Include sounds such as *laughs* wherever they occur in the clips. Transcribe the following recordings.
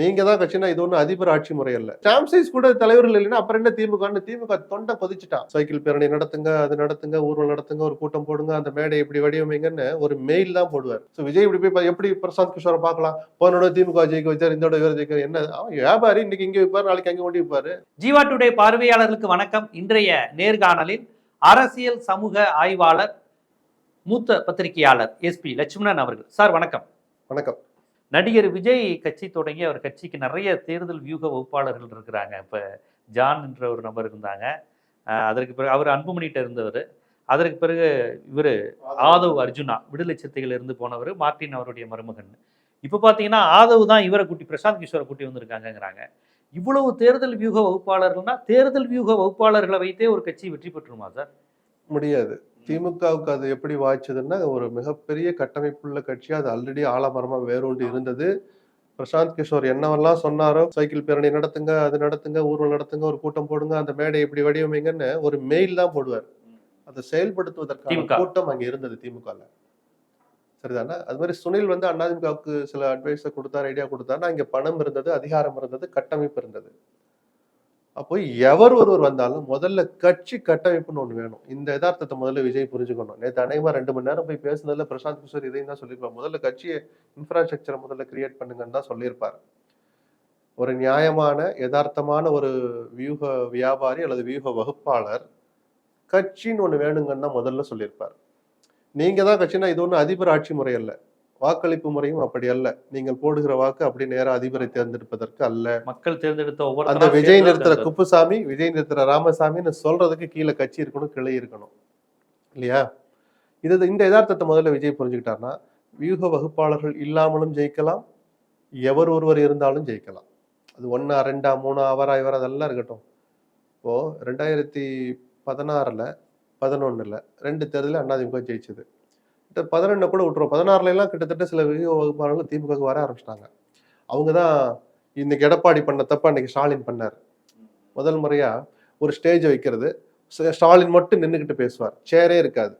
நீங்க தான் கட்சினா இது ஒன்றும் அதிபர் ஆட்சி முறை அல்ல. ஸ்டாம்ப் சைஸ் கூட தலைவர்கள் இல்லைன்னா அப்புறம் என்ன திமுக திமுக தொண்டை கொதிச்சுட்டான் சைக்கிள் பேரணி நடத்துங்க அது நடத்துங்க ஊர்வலம் நடத்துங்க ஒரு கூட்டம் போடுங்க அந்த மேடை இப்படி வடிவமைங்கன்னு ஒரு மெயில் தான் போடுவார். ஸோ விஜய் இப்படி போய் எப்படி பிரசாந்த் கிஷோரை பார்க்கலாம்? போனோட திமுக ஜெயிக்க வச்சார் இந்த இவர் ஜெயிக்க என்ன? அவன் வியாபாரி இன்னைக்கு இங்கே வைப்பார் நாளைக்கு அங்கே கொண்டு வைப்பாரு. ஜீவா டுடே பார்வையாளர்களுக்கு வணக்கம். இன்றைய நேர்காணலில் அரசியல் சமூக ஆய்வாளர் மூத்த பத்திரிகையாளர் எஸ்பி லட்சுமணன் அவர்கள். சார் வணக்கம். வணக்கம். நடிகர் விஜய் கட்சி தொடங்கி அவர் கட்சிக்கு நிறைய தேர்தல் வியூக வகுப்பாளர்கள் இருக்கிறாங்க. இப்போ ஜான் என்ற ஒரு நபர் இருந்தாங்க. அதற்கு பிறகு அவர் அன்புமணிகிட்ட இருந்தவர். அதற்கு பிறகு இவர் ஆதவ் அர்ஜுனா விடுதலை சிறுத்தைகள் இருந்து போனவர் மார்ட்டின் அவருடைய மருமகன். இப்போ பார்த்தீங்கன்னா ஆதவ் தான் இவரை கூட்டி பிரசாந்த் கிஷோரை கூட்டி வந்திருக்காங்கங்கிறாங்க. இவ்வளவு தேர்தல் வியூக வகுப்பாளர்கள்னா தேர்தல் வியூக வகுப்பாளர்களை வைத்தே ஒரு கட்சி வெற்றி பெற்றுமா சார்? முடியாது. திமுகவுக்கு அது எப்படி வாய்ச்சதுன்னா ஒரு மிகப்பெரிய கட்டமைப்புள்ள கட்சி அது ஆல்ரெடி ஆலமரமா வேரூண்டி இருந்தது. பிரசாந்த் கிஷோர் என்னவெல்லாம் சொன்னாரோ சைக்கிள் பேரணி நடத்துங்க அது நடத்துங்க ஊர்வலம் நடத்துங்க ஒரு கூட்டம் போடுங்க அந்த மேடை இப்படி வடிவமைங்கன்னு ஒரு மெயில் தான் போடுவார். அதை செயல்படுத்துவதற்கான. கூட்டம் அங்க இருந்தது திமுகல. சரிதானே? அது மாதிரி சுனில் வந்து அதிமுகவுக்கு சில அட்வைஸை கொடுத்தாரு ஐடியா கொடுத்தாருன்னா இங்க பணம் இருந்தது அதிகாரம் இருந்தது கட்டமைப்பு இருந்தது. அப்போ எவர் ஒருவர் வந்தாலும் முதல்ல கட்சி கட்டமைப்புன்னு ஒன்று வேணும். இந்த யதார்த்தத்தை முதல்ல விஜய் புரிஞ்சுக்கணும். நேற்று அநேகமாக ரெண்டு மணி நேரம் போய் பேசுனதுல பிரசாந்த் கிஷோர் இதையும் தான் சொல்லியிருப்பார். முதல்ல கட்சியை இன்ஃப்ராஸ்ட்ரக்சரை முதல்ல கிரியேட் பண்ணுங்கன்னு தான் சொல்லியிருப்பார். ஒரு நியாயமான யதார்த்தமான ஒரு வியூக வியாபாரி அல்லது வியூக வகுப்பாளர் கட்சின்னு ஒன்று வேணுங்கன்னு தான் முதல்ல சொல்லியிருப்பார். நீங்கள் தான் கட்சினா இது ஒன்றும் அதிபர் ஆட்சி முறை இல்லை வாக்களிப்பு முறையும் அப்படி அல்ல. நீங்கள் போடுகிற வாக்கு அப்படி நேரா அதிபரை தேர்ந்தெடுப்பதற்கு அல்ல. மக்கள் தேர்ந்தெடுத்த ஒவ்வொரு அந்த விஜய் நிறுத்துற குப்புசாமி விஜய் நிறுத்துற ராமசாமின்னு சொல்றதுக்கு கீழே கட்சி இருக்கணும் கிளை இருக்கணும். இல்லையா? இது இந்த யதார்த்தத்தை முதல்ல விஜய் புரிஞ்சுக்கிட்டாருன்னா வியூக வகுப்பாளர்கள் இல்லாமலும் ஜெயிக்கலாம் எவர் ஒருவர் இருந்தாலும் ஜெயிக்கலாம். அது ஒண்ணா ரெண்டா மூணா அவரா இவர் அதெல்லாம் இருக்கட்டும். இப்போ ரெண்டாயிரத்தி பதினாறுல பதினொன்னுல ரெண்டு தேர்தலில் அதிமுக ஜெயிச்சது. இந்த கூட விட்டுரும். பதினாறுல எல்லாம் கிட்டத்தட்ட சில வியூக வகுப்பாளர்கள் திமுகவுக்கு வர ஆரம்பிச்சிட்டாங்க. அவங்க தான் இன்னைக்கு எடப்பாடி பண்ண தப்ப அன்னைக்கு ஸ்டாலின் பண்ணார். முதல் முறையா ஒரு ஸ்டேஜ் வைக்கிறது. ஸ்டாலின் மட்டும் நின்றுக்கிட்டு பேசுவார். சேரே இருக்காது.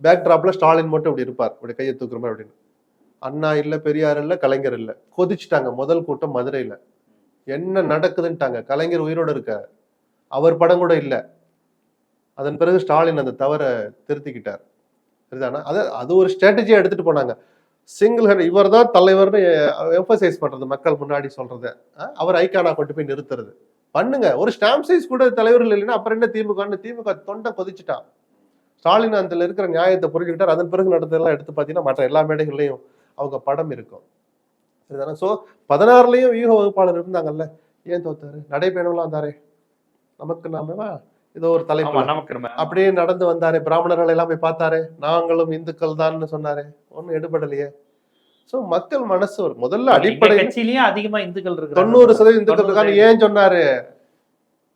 பேக் ட்ராப்பில் ஸ்டாலின் மட்டும் இப்படி இருப்பார். இப்படி கையை தூக்குற மாதிரி அப்படின்னு. அண்ணா இல்லை பெரியார் இல்லை கலைஞர் இல்லை. கொதிச்சுட்டாங்க முதல் கூட்டம் மதுரையில். என்ன நடக்குதுன்ட்டாங்க. கலைஞர் உயிரோட இருக்க அவர் படம் கூட இல்லை. அதன் பிறகு ஸ்டாலின் அந்த தவறை திருத்திக்கிட்டார். சரிதானா? அது அது ஒரு ஸ்ட்ராட்டஜியாக எடுத்துகிட்டு போனாங்க. சிங்கிள் ஹேண்ட் இவர் தான் தலைவர்னு எம்பசைஸ் பண்ணுறது மக்கள் முன்னாடி சொல்கிறத அவர் ஐக்கானா கொண்டு போய் நிறுத்துறது. பண்ணுங்க. ஒரு ஸ்டாம்ப் சைஸ் கூட தலைவர்கள் இல்லைன்னா அப்புறம் என்ன திமுகன்னு திமுக தொண்டை கொதிச்சுட்டான் ஸ்டாலின் அதில் இருக்கிற நியாயத்தை புரிஞ்சுக்கிட்டார். அதன் பிறகு நடந்ததெல்லாம் எடுத்து பார்த்தீங்கன்னா மற்ற எல்லா மேடைகள்லையும் அவங்க படம் இருக்கும். சரிதானே? ஸோ பதினாறுலையும் வியூக வகுப்பாளர் இருந்தாங்கல்ல? ஏன் தோத்தாரு? நடைபயணம்லாம் தாரே நமக்கு நாமவா ஏதோ ஒரு தலைப்பு அப்படியே நடந்து வந்தாரே பிராமணர்கள் எல்லாம் போய் பார்த்தாரே நாங்களும் இந்துக்கள் தான்னு சொன்னாரே ஒன்றும் எடுபடலையே. சோ மக்கள் மனசு ஒரு முதல்ல அடிப்படை கட்சியிலயும் அதிகமா இந்துக்கள் இருக்காங்க தொண்ணூறு சதவீதம் இந்துக்கள் இருக்கான்னு ஏன் சொன்னாரு?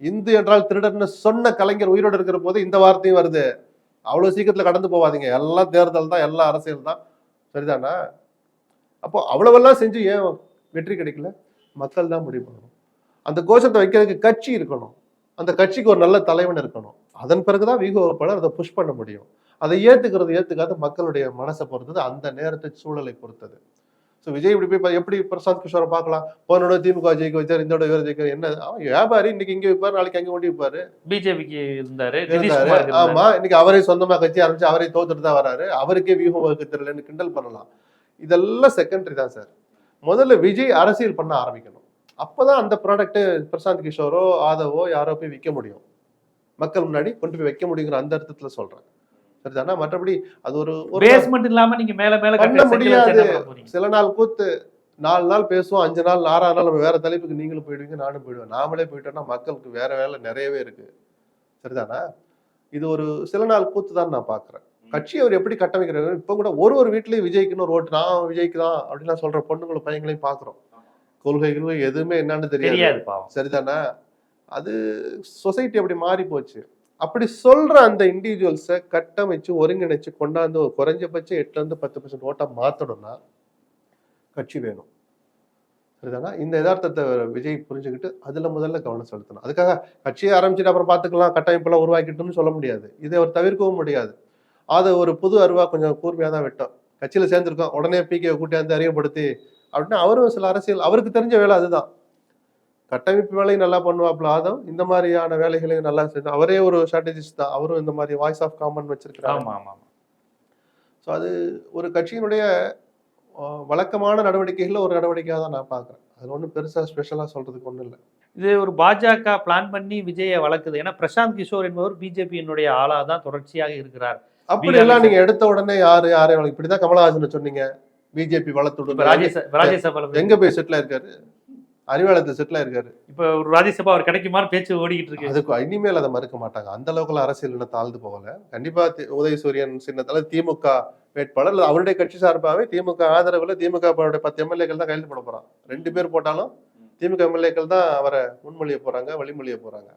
இந்து என்றால் திருடர்னு சொன்ன கலைஞர் உயிரோடு இருக்கிற போது இந்த வார்த்தையும் வருது. அவ்வளவு சீக்கிரத்துல கடந்து போவாதீங்க. எல்லாம் தேர்தல் தான் எல்லாம் அரசியல் தான். சரிதானா? அப்போ அவ்வளவெல்லாம் செஞ்சு ஏன் வெற்றி கிடைக்கல? மக்கள் தான் முடிவு பண்ணணும். அந்த கோஷத்தை வைக்கிறதுக்கு கட்சி இருக்கணும். அந்த கட்சிக்கு ஒரு நல்ல தலைவன் இருக்கணும். அதன் பிறகுதான் வீக வகுப்பாளர் அதை புஷ் பண்ண முடியும். அதை ஏத்துக்கிறது ஏத்துக்காத மக்களுடைய மனசை பொறுத்தது அந்த நேரத்தை சூழலை பொறுத்தது. ஸோ விஜய் இப்படி போய் எப்படி பிரசாந்த் கிஷோரை பார்க்கலாம்? போனோட திமுக ஜெயிக்க வச்சார் இந்த இவர் ஜெயிக்க என்ன? அவன் வியாபாரி இன்னைக்கு இங்க வைப்பாரு நாளைக்கு அங்க கொண்டு வைப்பாரு பிஜேபிக்கு இருந்தாரு. ஆமா இன்னைக்கு அவரே சொந்தமா கட்சி ஆரம்பிச்சு அவரே தோத்துட்டு தான் வராரு. அவருக்கே வியூகம் வகுக்க தெரியலன்னு கிண்டல் பண்ணலாம். இதெல்லாம் செகண்டரி தான் சார் முதல்ல விஜய் அரசியல் பண்ண ஆரம்பிக்கணும். அப்பதான் அந்த ப்ராடக்ட் பிரசாந்த் கிஷோரோ ஆதவோ யாரோ போய் விற்க முடியும். மக்கள் முன்னாடி கொண்டு போய் வைக்க முடியுங்கிற அந்த அர்த்தத்துல சொல்றேன். சரிதானா? மற்றபடி அது ஒரு ஒரு பேஸ்மெண்ட் இல்லாம நீங்க மேல மேல பண்ண வச்சு முடியாது. சில நாள் கூத்து நாலு நாள் பேசுவோம் அஞ்சு நாள் ஆறாறு நாள் நம்ம வேற தலைப்புக்கு நீங்களும் போயிடுவீங்க நானும் போயிடுவேன். நாமளே போயிட்டோம்னா மக்களுக்கு வேற வேலை நிறையவே இருக்கு. சரிதானா? இது ஒரு சில நாள் கூத்து தான் நான் பாக்குறேன். கட்சி அவர் எப்படி கட்டமைக்கிறாரு? இப்ப கூட ஒரு ஒரு வீட்லயும் விஜய்க்குன்னு ஒரு ஓட்டு நான் விஜய்க்கு தான் அப்படின்னு சொல்ற பொண்ணுங்களும் பையங்களையும் பாக்குறோம். கொள்கைகளும் எதுவுமே என்னன்னு தெரியாது. சரிதானா? அது சொசைட்டி அப்படி மாறி போச்சு. அப்படி சொல்ற அந்த இண்டிவிஜுவல்ஸை கட்டமைச்சு ஒருங்கிணைச்சு கொண்டாந்து ஒரு குறைஞ்சபட்சம் எட்டுல இருந்து பத்து பர்சன்ட் ஓட்டா மாத்தணும்னா கட்சி வேணும். சரிதானா? இந்த யதார்த்தத்தை விஜய் புரிஞ்சுக்கிட்டு அதுல முதல்ல கவனம் செலுத்தணும். அதுக்காக கட்சியை ஆரம்பிச்சுட்டு அப்புறம் பார்த்துக்கலாம் கட்டமைப்பெல்லாம் உருவாக்கிட்டோம்னு சொல்ல முடியாது. இதை அவர் தவிர்க்கவும் முடியாது. அது ஒரு புது அருவா கொஞ்சம் கூர்மையாக தான் விட்டோம். கட்சியில சேர்ந்திருக்கோம். உடனே பிகே கூட்டியாந்து அறிமுகப்படுத்தி அப்படின்னா அவரும் சில அரசியல் அவருக்கு தெரிஞ்ச வேலை அதுதான். கட்டமைப்பு வேலையும் நல்லா பண்ணுவாப்புல ஆதம். இந்த மாதிரியான வேலைகளையும் நல்லா செஞ்சு அவரே ஒரு ஸ்ட்ராட்டஜிஸ்ட் தான். அவரும் இந்த மாதிரி வாய்ஸ் ஆஃப் காமன் வச்சிருக்கிறாரு. ஆமா ஆமா ஆமா. ஸோ அது ஒரு கட்சியினுடைய வழக்கமான நடவடிக்கைகளில் ஒரு நடவடிக்கையாக தான் நான் பார்க்குறேன். அது ஒன்றும் பெருசாக ஸ்பெஷலாக சொல்றதுக்கு ஒன்றும் இல்லை. இது ஒரு பாஜக பிளான் பண்ணி விஜயை வளர்க்குது. ஏன்னா பிரசாந்த் கிஷோர் என்பவர் பிஜேபியினுடைய ஆளா தான் தொடர்ச்சியாக இருக்கிறார். அப்படி எல்லாம் நீங்க எடுத்த உடனே யாரு யாரு வளர்க்க- இப்படிதான் கமலஹாசன் சொன்னீங்க. பிஜேபி ராஜ்யச ராஜ்யசபா எங்க போய் செட்டில் இருக்காரு அறிவாலயத்தை செட்டில் இருக்காரு இப்ப ஒரு ராஜ்யசபா அவர் கிடைக்குமான்னு பேச்சு ஓடிக்கிட்டு இருக்கு. அதுக்கு இனிமேல் அதை மறுக்க மாட்டாங்க. அந்த அளவுக்குள்ள அரசியல் இன்னும் தாழ்ந்து போகல. கண்டிப்பா உதயசூரியன் சின்னத்தால திமுக வேட்பாளர் அவருடைய கட்சி சார்பாகவே திமுக ஆதரவுல திமுக பத்து எம்எல்ஏக்கள் தான் கையெழுத்து போட போறான். ரெண்டு பேர் போட்டாலும் திமுக எம்எல்ஏக்கள் தான் அவரை முன்மொழிய போறாங்க வழிமொழிய போறாங்க.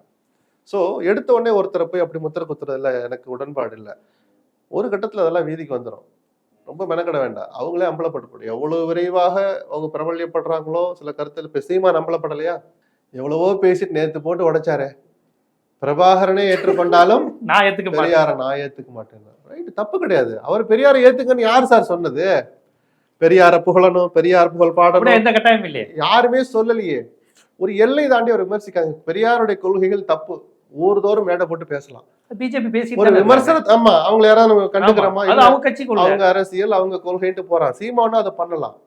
சோ எடுத்த உடனே ஒருத்தரை போய் அப்படி முத்திர குத்துறதுல எனக்கு உடன்பாடு இல்லை. ஒரு கட்டத்துல அதெல்லாம் வீதிக்கு வந்துடும் ரொம்ப மெனக்கட வேண்டாம். அவங்களே அம்பலப்பட்டு எவ்வளவு விரைவாக அவங்க பிரபல்யப்படுறாங்களோ சில கருத்துல இப்ப சீமான் அம்பலப்படலையா எவ்வளவோ பேசிட்டு நேத்து போட்டு உடைச்சாரே. பிரபாகரனே ஏற்றுக்கொண்டாலும் நான் ஏத்துக்க பெரியார நான் ஏத்துக்க மாட்டேன். ரைட் தப்பு கிடையாது. அவர் பெரியாரை ஏத்துக்கன்னு யார் சார் சொன்னது? பெரியார புகழணும் பெரியார் புகழ் பாடணும். எந்த கட்டாயம் இல்லையே. யாருமே சொல்லலையே. ஒரு எல்லை தாண்டி அவர் விமர்சிக்காங்க. பெரியாருடைய கொள்கைகள் தப்பு. ஊர்தோறும் மேடை போட்டு பேசலாம். பிஜேபி ஒரு பேசிட்டு விமர்சனம் ஆமா அவங்க யாராவது நம்ம கண்டுக்கிறோமா. அவங்க கட்சி அவங்க அரசியல் அவங்க கொள்கைன்ட்டு போறான். சீமானும் அதை பண்ணலாம்.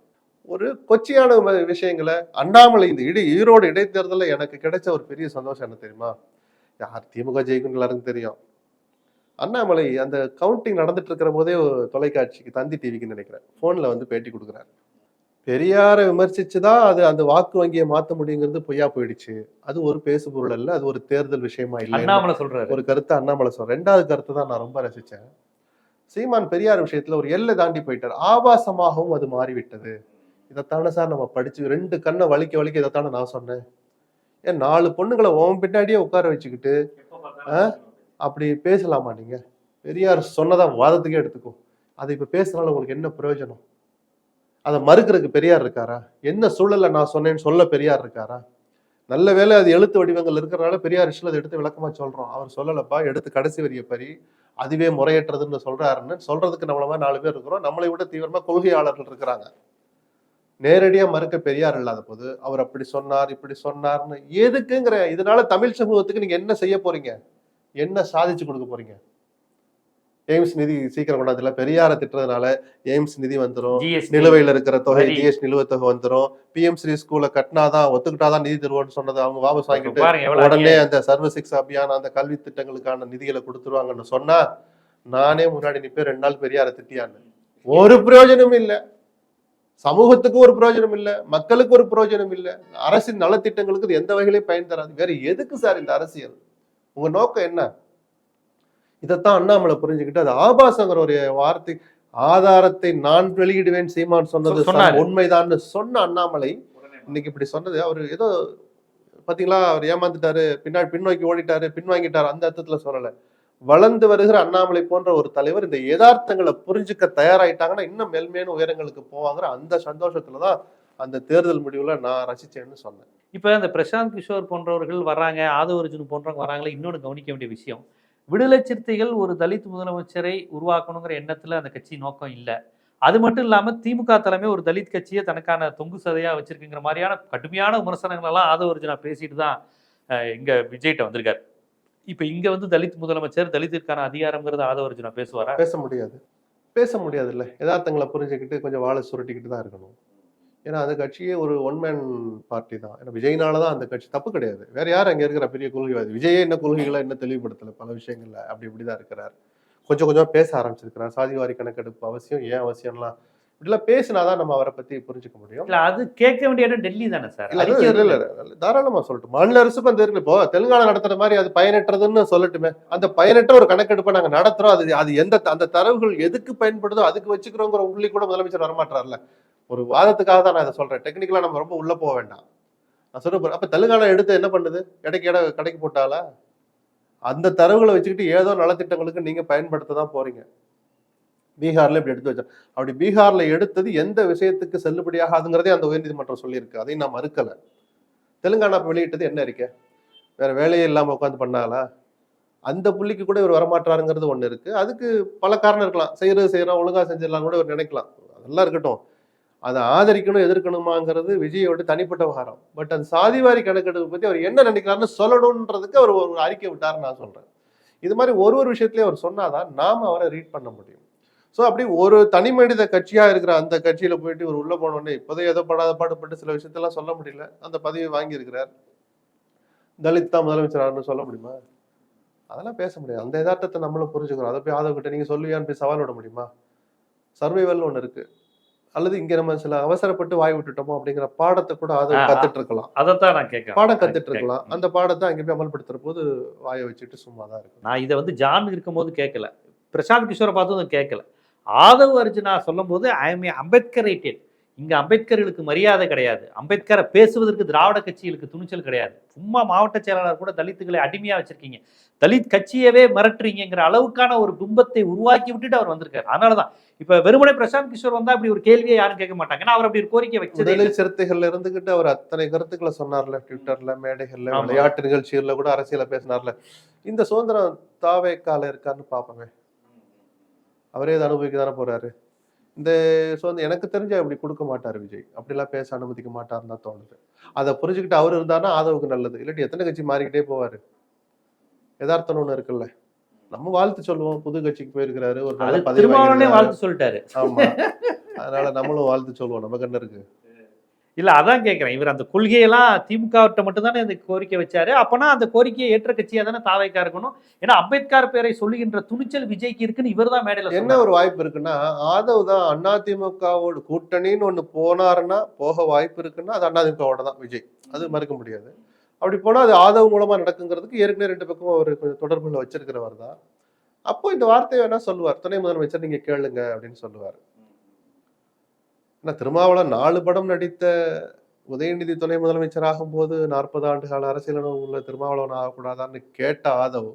ஒரு கொச்சியான விஷயங்களை அண்ணாமலை இந்த இடி ஈரோடு இடைத்தேர்தலில் எனக்கு கிடைச்ச ஒரு பெரிய சந்தோஷம் என்ன தெரியுமா? யார் திமுக ஜெயிக்கும் எல்லாருக்கும் தெரியும். அண்ணாமலை அந்த கவுண்டிங் நடந்துட்டு இருக்கிற போதே ஒரு தொலைக்காட்சிக்கு தந்தி டிவிக்கு நினைக்கிறேன். போன்ல வந்து பேட்டி கொடுக்குறாரு. பெரியாரை விமர்சிச்சுதான் அது அந்த வாக்கு வங்கியை மாத்த முடியுங்கிறது பொய்யா போயிடுச்சு. அது ஒரு பேசு பொருள் அல்ல அது ஒரு தேர்தல் விஷயமா இல்லை அண்ணாமலை சொல்றாரு. ஒரு கருத்தை அண்ணாமலை சொல்றேன் ரெண்டாவது கருத்து தான் நான் ரொம்ப ரசிச்சேன். சீமான் பெரியார் விஷயத்துல ஒரு எல்லை தாண்டி போயிட்டார். ஆபாசமாகவும் அது மாறிவிட்டது. இதைத்தானே சார் நம்ம படிச்சு ரெண்டு கண்ணை வலிக்க வலிக்க இதைத்தானே நான் சொன்னேன். ஏன் நாலு பொண்ணுங்களை உன் பின்னாடியே உட்கார வச்சுக்கிட்டு அப்படி பேசலாமா நீங்க? பெரியார் சொன்னதா வாதத்துக்கே எடுத்துக்கோ. அதை இப்ப பேசுறதுனால உங்களுக்கு என்ன பிரயோஜனம்? அதை மறுக்கிறதுக்கு பெரியார் இருக்காரா? என்ன சூழலை நான் சொன்னேன்னு சொல்ல பெரியார் இருக்காரா? நல்ல வேலை அது எழுத்து வடிவங்கள் இருக்கிறனால பெரியார் விஷயம் அதை எடுத்து விளக்கமா சொல்றோம். அவர் சொல்லலப்பா எடுத்து கடைசி வரிய பரி அதுவே முறையற்றதுன்னு சொல்றாருன்னு சொல்றதுக்கு நம்மள மாதிரி நாலு பேர் இருக்கிறோம். நம்மளை விட தீவிரமா கொள்கையாளர்கள் இருக்கிறாங்க. நேரடியா மறுக்க பெரியார் இல்லாத போது அவர் அப்படி சொன்னார் இப்படி சொன்னார்னு எதுக்குங்கிற இதனால தமிழ் சமூகத்துக்கு நீங்க என்ன செய்ய போறீங்க? என்ன சாதிச்சு கொடுக்க போறீங்க? எய்ம்ஸ் நிதி சீக்கிரம் கொண்டாதுல பெரியாரை திட்டுறதுனால எய்ம்ஸ் நிதி வந்துரும். ஜிஎஸ்டி நிலுவையில் இருக்கிற தொகை. ஜிஎஸ் நிலுவைத் தொகை வந்துரும். பிஎம் ஸ்ரீ ஸ்கூல்ல கட்டினாதான் ஒத்துக்கிட்டாதான் நிதி தருவோம்னு சொன்னது அவங்க வாபஸ் வாங்கிட்டு உடனே அந்த சர்வ சிக்ஷா அபியான் அந்த கல்வி திட்டங்களுக்கான நிதிகளை கொடுத்துருவாங்கன்னு சொன்னா நானே முன்னாடி நிப்பேன் ரெண்டு நாள் பெரியார திட்டியான்னு. ஒரு பிரயோஜனமும் இல்ல. சமூகத்துக்கு ஒரு பிரயோஜனம் இல்ல. மக்களுக்கு ஒரு பிரயோஜனம் இல்ல. அரசின் நலத்திட்டங்களுக்கு எந்த வகையிலையும் பயன் தராது. வேற எதுக்கு சார் இந்த அரசியல்? உங்க நோக்கம் என்ன? இதைத்தான் அண்ணாமலை புரிஞ்சுக்கிட்டு அது ஆபாசங்கிற ஒரு வார்த்தை ஆதாரத்தை நான் வெளியிடுவேன் சீமான் சொன்னது. உண்மைதான்னு சொன்ன அண்ணாமலை இன்னைக்கு இப்படி சொன்னது அவர் ஏதோ பாத்தீங்களா அவர் ஏமாந்துட்டாரு பின்னாடி பின்னோக்கி ஓடிட்டாரு பின்வாங்கிட்டாரு அந்த அர்த்தத்துல சொல்லல வளர்ந்து வருகிற அண்ணாமலை போன்ற ஒரு தலைவர் இந்த யதார்த்தங்களை புரிஞ்சுக்க தயாராயிட்டாங்கன்னா இன்னும் மேல்மேலும் உயரங்களுக்கு போவாங்கிற அந்த சந்தோஷத்துலதான் அந்த தேர்தல் முடிவுல நான் ரசிச்சேன்னு சொன்னேன் இப்ப இந்த பிரசாந்த் கிஷோர் போன்றவர்கள் வர்றாங்க ஆதவ அர்ஜுன் போன்றவங்க வராங்களே இன்னொன்று கவனிக்க வேண்டிய விஷயம் விடுதலை சிறுத்தைகள் ஒரு தலித் முதலமைச்சரை உருவாக்கணுங்கிற எண்ணத்துல அந்த கட்சி நோக்கம் இல்லை. அது மட்டும் இல்லாம திமுக தலைமை ஒரு தலித் கட்சியை தனக்கான தொங்கு சதையா வச்சிருக்குங்கிற மாதிரியான கடுமையான விமர்சனங்கள் எல்லாம் ஆதவ அர்ஜுனா பேசிட்டு தான் இங்கே இங்க விஜய்கிட்ட வந்திருக்காரு. இப்ப இங்க வந்து தலித் முதலமைச்சர் தலித்திற்கான அதிகாரம்ங்கிறத ஆதவ அர்ஜுனா பேசுவாரா? பேச முடியாது. பேச முடியாது இல்ல யதார்த்தங்களை புரிஞ்சுக்கிட்டு கொஞ்சம் வாழை சுருட்டிக்கிட்டு தான் இருக்கணும். ஏன்னா அந்த கட்சியே ஒரு ஒன் மேன் பார்ட்டி தான். ஏன்னா விஜய்னால தான் அந்த கட்சி தப்பு கிடையாது. வேற யார் அங்க இருக்கிற பெரிய கொள்கைவாதி? விஜயே என்ன கொள்கைகளை என்ன தெளிவுபடுத்தல. பல விஷயங்கள்ல அப்படி இப்படிதான் இருக்கிறார். கொஞ்சம் கொஞ்சம் பேச ஆரம்பிச்சிருக்கிறார். சாதிவாரி கணக்கெடுப்பு அவசியம் ஏன் அவசியம்லாம் இப்படிலாம் பேசினாதான் நம்ம அவரை பத்தி புரிஞ்சுக்க முடியும். இல்ல அது கேட்க வேண்டிய இடம் டெல்லி தானே சார்? இல்ல, இல்ல, இல்ல, இல்ல, தாராளமா சொல்லட்டும். மாநில அரசுக்கும் அந்த இருக்கு இப்போ தெலுங்கானா நடத்துற மாதிரி அது பயனற்றதுன்னு சொல்லட்டுமே. அந்த பயனற்ற ஒரு கணக்கெடுப்பை நாங்க நடத்துறோம். அது அது எந்த அந்த தரவுகள் எதுக்கு பயன்படுதோ அதுக்கு வச்சுக்கிறோங்கிற உள்ளி கூட முதலமைச்சர் வரமாட்டார்ல. ஒரு வாதத்துக்காக தான் நான் இதை சொல்றேன். டெக்னிக்கலாக நம்ம ரொம்ப உள்ள போக வேண்டாம். நான் சொல்றேன் அப்ப தெலுங்கானா எடுத்து என்ன பண்ணுது? இடைக்கு இட கடைக்கு போட்டாலா அந்த தரவுகளை வச்சுக்கிட்டு ஏதோ நலத்திட்டங்களுக்கு நீங்க பயன்படுத்த தான் போறீங்க. பீகார்ல இப்படி எடுத்து வச்சா அப்படி பீகார்ல எடுத்தது எந்த விஷயத்துக்கு செல்லுபடியாகாதுங்கிறதே அந்த உயர்நீதிமன்றம் சொல்லியிருக்கு. அதையும் நான் மறுக்கல. தெலுங்கானா இப்ப வெளியிட்டது என்ன இருக்கே வேற வேலையே இல்லாமல் உட்காந்து பண்ணாலா அந்த புள்ளிக்கு கூட இவர் வரமாட்டாருங்கிறது ஒன்று இருக்கு. அதுக்கு பல காரணம் இருக்கலாம். செய்யறது செய்யறோம் ஒழுங்காக செஞ்சிடலாம் கூட இவர் நினைக்கலாம். அதெல்லாம் இருக்கட்டும். அதை ஆதரிக்கணும் எதிர்க்கணுமாங்கிறது விஜயோட தனிப்பட்ட விவகாரம். பட் அந்த சாதிவாரி கணக்கெடுப்பு பத்தி அவர் என்ன நினைக்கிறாருன்னு சொல்லணுன்றதுக்கு அவர் ஒரு அறிக்கை விட்டாருன்னு நான் சொல்றேன். இது மாதிரி ஒரு ஒரு விஷயத்துலயும் அவர் சொன்னாதான் நாம அவரை ரீட் பண்ண முடியும். ஸோ அப்படி ஒரு தனி மனித கட்சியாக இருக்கிற அந்த கட்சியில் போயிட்டு இவர் உள்ளே போனோடனே இப்போதே ஏதோ படாத பாடுபட்டு சில விஷயத்தெல்லாம் சொல்ல முடியல. அந்த பதவி வாங்கியிருக்கிறார். தலித் தான் முதலமைச்சர் சொல்ல முடியுமா? அதெல்லாம் பேச முடியாது. அந்த யதார்த்தத்தை நம்மளும் புரிஞ்சுக்கிறோம். அதை போய் ஆதவ கிட்ட நீங்கள் சொல்லுவியான்னு போய் சவால் விட முடியுமா? சர்வைவல்னு ஒன்று இருக்குது அல்லது இங்க நம்ம சில அவசரப்பட்டு வாய் விட்டுட்டோமோ அப்படிங்கிற பாடத்தை கூட ஆ. கத்துட்டு இருக்கலாம் அதைத்தான் நான் கேட்கறேன். பாடம் கத்துட்டு இருக்கலாம் அந்த பாடத்தை அங்க போய் அமல்படுத்துற போது வாயை வச்சுட்டு சும்மா தான் இருக்கும். நான் இதை வந்து ஜான் இருக்கும்போது கேட்கல. பிரசாந்த் கிஷோரை பார்த்ததும் கேட்கல. ஆதவ் அர்ஜுனா சொல்லும்போது ஐ எம் அம்பேத்கரேட்டட் இங்க அம்பேத்கர்களுக்கு மரியாதை கிடையாது. அம்பேத்கரை பேசுவதற்கு திராவிட கட்சிகளுக்கு துணிச்சல் கிடையாது. சும்மா மாவட்ட செயலாளர் கூட தலித்துகளை அடிமையா வச்சிருக்கீங்க. தலித் கட்சியவே மிரட்டுறீங்கிற அளவுக்கான ஒரு பிம்பத்தை உருவாக்கி விட்டுட்டு அவர் வந்திருக்காரு. அதனாலதான். இப்ப வெறுமனே பிரசாந்த் கிஷோர் வந்தா அப்படி ஒரு கேள்வியை யாரும் கேட்க மாட்டாங்க. ஏன்னா அவர் அப்படி ஒரு கோரிக்கை வச்சதே சிறுத்தைகள்ல இருந்துகிட்டு அவர் அத்தனை கருத்துக்களை சொன்னார்ல. ட்விட்டர்ல மேடைகள்ல. விளையாட்டு நிகழ்ச்சிகள்ல கூட அரசியல பேசினார்ல. இந்த சுதந்திரம் தாவேக்கால இருக்கான்னு பாப்போமே. அவரே இதை அனுபவிக்க தானே போறாரு. இந்த சுதந்திரம் எனக்கு தெரிஞ்ச அப்படி கொடுக்க மாட்டாரு விஜய். அப்படிலாம் பேச அனுமதிக்க மாட்டாருன்னு தான் தோணுது. அதை புரிஞ்சுக்கிட்டு அவர் இருந்தாருன்னா ஆதவுக்கு நல்லது. இல்லாட்டி எத்தனை கட்சி மாறிக்கிட்டே போவாரு? யதார்த்தம் ஒண்ணு இருக்குல்ல. நம்ம வாழ்த்து சொல்லுவோம். புது கட்சிக்கு போயிருக்கிறாரு. ஒரு நல்ல அது பதவி. வாழ்த்து சொல்லிட்டாரு. ஆமா. *laughs* அதனால நம்மளும் வாழ்த்து சொல்லுவோம். நமக்கு என்ன இருக்கு இல்ல அதான் கேட்கிறேன் இவர் அந்த கொள்கையெல்லாம் திமுக விட்ட மட்டும் தானே அந்த கோரிக்கை வச்சாரு. அப்பனா அந்த கோரிக்கையை ஏற்ற கட்சியா தானே தாவைக்கா இருக்கணும்? ஏன்னா அம்பேத்கர் பேரை சொல்லுகின்ற துணிச்சல் விஜய்க்கு இருக்குன்னு இவர் தான் மேடையில என்ன. ஒரு வாய்ப்பு இருக்குன்னா ஆதவ் தான் அதிமுகவோட கூட்டணின்னு ஒண்ணு போனாருன்னா போக வாய்ப்பு இருக்குன்னா அது அதிமுகவோட தான் விஜய். அது மறுக்க முடியாது. அப்படி போனா அது ஆதவ் மூலமா நடக்குங்கிறதுக்கு ஏற்கனவே ரெண்டு பக்கம் அவர் கொஞ்சம் தொடர்புல வச்சிருக்கிறவர் தான் அப்போ இந்த வார்த்தையை வேணா சொல்லுவார். துணை முதலமைச்சர் நீங்க கேளுங்க அப்படின்னு சொல்லுவார். ஆனால் திருமாவளவன் நாலு படம் நடித்த உதயநிதி துணை முதலமைச்சர் ஆகும்போது நாற்பது ஆண்டு கால அரசியல் அனுபவம் உள்ள திருமாவளவன் ஆகக்கூடாதான்னு கேட்ட ஆதவ்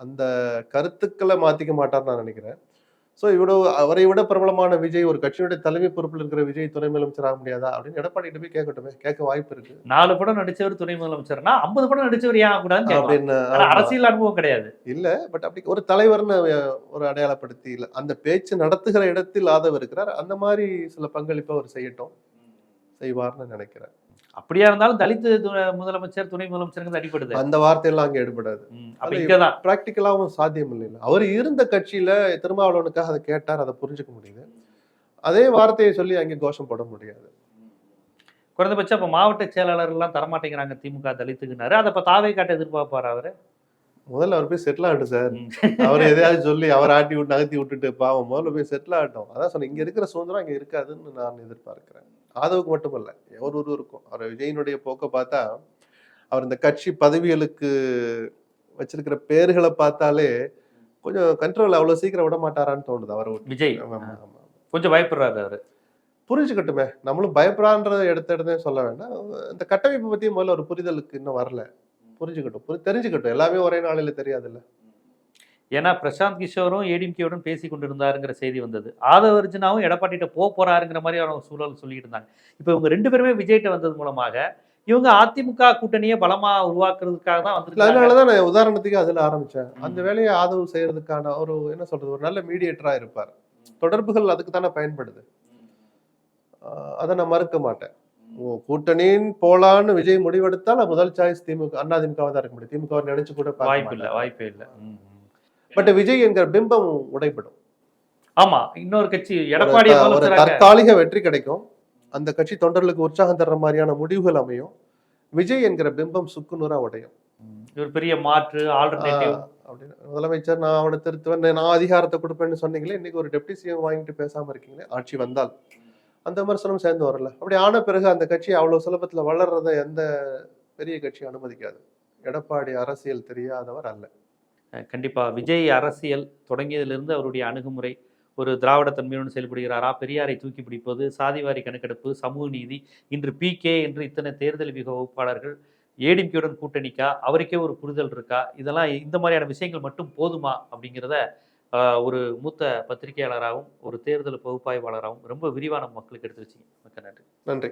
அந்த கருத்துக்களை மாற்றிக்க மாட்டார்னு நான் நினைக்கிறேன். ஸோ இவ்வளவு அவரை விட பிரபலமான விஜய் ஒரு கட்சியுடைய தலைமை பொறுப்பில் இருக்கிற விஜய் துணை முதலமைச்சர் ஆக முடியாதா? அப்படின்னு எடப்பாடி போய் கேட்கட்டுமே கேட்க வாய்ப்பு இருக்கு. நாலு படம் நடிச்சவர் துணை முதலமைச்சர்னா ஐம்பது படம் நடிச்சவர் ஏன் கேட்கலாம். அப்படின்னு. அரசியல் அனுபவம் கிடையாது. இல்ல பட் அப்படி ஒரு தலைவர்னு ஒரு அடையாளப்படுத்தி இல்ல அந்த பேச்சு நடத்துகிற இடத்தில் ஆதவ் இருக்கிறார். அந்த மாதிரி சில பங்களிப்பை அவர் செய்யட்டும் செய்வார்னு நினைக்கிறேன். அப்படியா இருந்தாலும் தலித் து- முதலமைச்சர் துணை முதலமைச்சருக்கு அடிப்படுது அந்த வார்த்தையெல்லாம் அங்க எடுபடாது. ம், அப்ப அது இங்கதான். பிராக்டிக்கலாவும் சாத்தியம் இல்லை அவர் இருந்த கட்சியில திருமாவளவனுக்காக அதை கேட்டார் அதை புரிஞ்சுக்க முடியுது. அதே வார்த்தையை சொல்லி அங்கே கோஷம் போட முடியாது. குறைந்தபட்சம் அப்ப மாவட்ட செயலாளர் எல்லாம் தரமாட்டேங்கிறாங்க திமுக தலித்துக்குனாரு. அதை இப்ப தாவை காட்ட எதிர்பார்ப்பாரு அவரு? முதல்ல அவர் போய் செட்டில் ஆகட்டும் சார். அவர் எதையாவது சொல்லி அவர் ஆட்டி விட்டு நகர்த்தி விட்டுட்டு பாவம் முதல்ல போய் செட்டில் ஆகட்டும். அதான் சொன்னேன் இங்க இருக்கிற சுதந்திரம் அங்க இருக்காதுன்னு நான் எதிர்பார்க்கிறேன். ஆதவுக்கு மட்டுமல்ல ஒரு இருக்கும் அவர் விஜயினுடைய போக்கை பார்த்தா அவர் இந்த கட்சி பதவிகளுக்கு வச்சிருக்கிற பேர்களை பார்த்தாலே கொஞ்சம் கண்ட்ரோல் அவ்வளவு சீக்கிரம் விட மாட்டாரான்னு தோணுது அவரை. விஜய். கொஞ்சம் பயப்படுறாரு அவரு. புரிஞ்சுக்கட்டுமே. நம்மளும் பயப்படான்றத எடுத்த இடத்தே சொல்ல வேண்டாம். இந்த கட்டமைப்பு பத்தி முதல்ல ஒரு புரிதலுக்கு இன்னும் வரல. புரிஞ்சுக்கட்டும். புரி தெரிஞ்சுக்கட்டும். எல்லாமே ஒரே நாளில தெரியாதுல்ல. ஏன்னா பிரசாந்த் கிஷோரும் ஏடிஎம்கேவுடன் பேசி கொண்டிருந்தாருங்கிற செய்தி வந்தது. ஆதவ அர்ஜுனாவும் எடப்பாடிட்ட போக போறாருங்கிற மாதிரி அவங்க சூழல் சொல்லிட்டு இருந்தாங்க. இப்போ இவங்க ரெண்டு பேருமே விஜய்கிட்ட வந்தது மூலமாக இவங்க அதிமுக கூட்டணியை பலமா உருவாக்குறதுக்காக தான் இல்ல, வந்திருக்காங்க. அதனாலதான் நான் உதாரணத்துக்கு அதுல ஆரம்பிச்சேன். ம். அந்த வேலையை ஆதரவு செய்யறதுக்கான ஒரு என்ன சொல்றது ஒரு நல்ல மீடியேட்டரா இருப்பார். தொடர்புகள் அதுக்கு தானே பயன்படுது. அதை நான் மறுக்க மாட்டேன். கூட்டணின்னு போலான்னு விஜய் முடிவெடுத்தால் முதல் சாய்ஸ் திமுக அண்ணா திமுக தான் இருக்க முடியும். திமுக நினைச்சு கூட வாய்ப்பு இல்லை வாய்ப்பே இல்லை. பட் விஜய் என்கிற பிம்பம் உடைபடும். ஆமா இன்னொரு கட்சி ஒரு எடப்பாடி ஒரு தற்காலிக வெற்றி கிடைக்கும். அந்த கட்சி தொண்டர்களுக்கு உற்சாகம் தர்ற மாதிரியான முடிவுகள் அமையும். விஜய் என்கிற பிம்பம் சுக்குநூறா உடையும். இவர் பெரிய மாற்று ஆல்டர்னேட்டிவ் அப்படின்னு. முதலமைச்சர் நான் அவனை திருத்துவேன் நான் அதிகாரத்தை கொடுப்பேன்னு சொன்னீங்களே இன்னைக்கு ஒரு டெப்டி சிஎம் வாங்கிட்டு பேசாம இருக்கீங்களே ஆட்சி வந்தால். அந்த விமர்சனம் சேர்ந்து வரல. அப்படி ஆன பிறகு அந்த கட்சி அவ்வளோ சுலபத்தில் வளர்றதை எந்த பெரிய கட்சி அனுமதிக்காது. எடப்பாடி அரசியல் தெரியாதவர் அல்ல. கண்டிப்பாக விஜய் அரசியல் தொடங்கியதிலிருந்து அவருடைய அணுகுமுறை ஒரு திராவிட தன்மையுடன் செயல்படுகிறாரா? பெரியாரை தூக்கி பிடிப்பது சாதிவாரி கணக்கெடுப்பு சமூக நீதி இன்று பிகே என்று இத்தனை தேர்தல் விக வகுப்பாளர்கள் ஏடிபியுடன் கூட்டணிக்கா? அவருக்கே ஒரு புரிதல் இருக்கா? இதெல்லாம் இந்த மாதிரியான விஷயங்கள் மட்டும் போதுமா? அப்படிங்கிறத ஒரு மூத்த பத்திரிகையாளராகவும் ஒரு தேர்தல் பகுப்பாய்வாளராகவும் ரொம்ப விரிவான மக்களுக்கு எடுத்து வச்சிங்க. மிக்க நன்றி. நன்றி.